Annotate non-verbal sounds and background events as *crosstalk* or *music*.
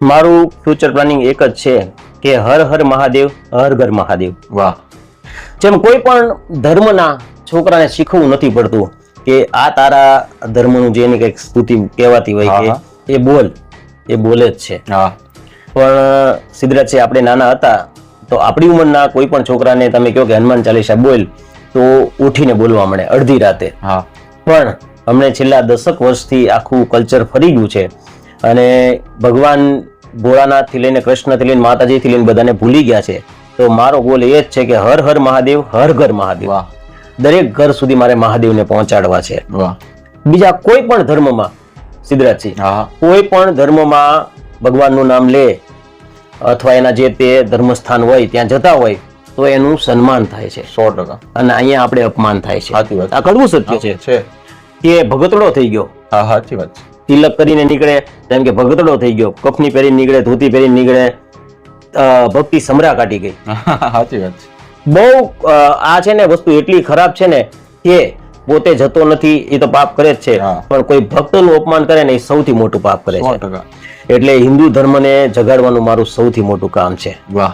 મારું future planning એક જ છે કે હર હર મહાદેવ હર ઘર મહાદેવ. વાહ. જેમ કોઈ પણ ધર્મના છોકરાને શીખવું નથી પડતું કે આ તારા ધર્મનું જે એની કંઈક સ્તુતિ કહેવાતી હોય કે એ બોલ એ બોલે જ છે. પણ સિદ્ધરાજ છે આપણે નાના હતા તો આપણી ઉંમરના કોઈ પણ છોકરાને તમે કહો કે હનુમાન ચાલીસા બોલ તો ઉઠીને બોલવા મળે અડધી રાતે. હા. પણ અમને છેલ્લા દસક વર્ષથી આખું કલ્ચર ફરી ગયું છે. અને ભગવાન ભોળાનાથથી લઈને કૃષ્ણથી લઈને માતાજીથી લઈને બધાને ભૂલી ગયા છે. તો મારો ગોલ એ જ છે કે હર હર મહાદેવ હર ઘર મહાદેવ. દરેક ઘર સુધી મારે મહાદેવને પહોંચાડવા છે. બીજા કોઈ પણ ધર્મમાં સિદ્ધરાજસિંહ કોઈ પણ ધર્મમાં ભગવાનનું નામ લે અથવા એના જે તે ધર્મસ્થાન હોય ત્યાં જતા હોય તો એનું સન્માન થાય છે. સો ટકા. અને અહીંયા આપણે અપમાન થાય છે. સાચી વાત. આ કડવું સત્ય છે. કે ભગતડો થઈ ગયો. હા સાચી વાત છે. તિલક કરીને નીકળે જેમ કે ભગતડો થઈ ગયો કફની પહેરીને નીકળે ધોતી પહેરીને નીકળે ભક્તિ સમરા કાઢી ગઈ. *laughs* સાચી વાત બહુ આ છે ને વસ્તુ એટલી ખરાબ છે ને કે પોતે જતો નથી એ તો પાપ કરે જ છે. પણ કોઈ ભક્તનું અપમાન કરે ને એ સૌથી મોટું પાપ કરે છે. એટલે હિન્દુ ધર્મને જગાડવાનું મારું સૌથી મોટું કામ છે. વાહ.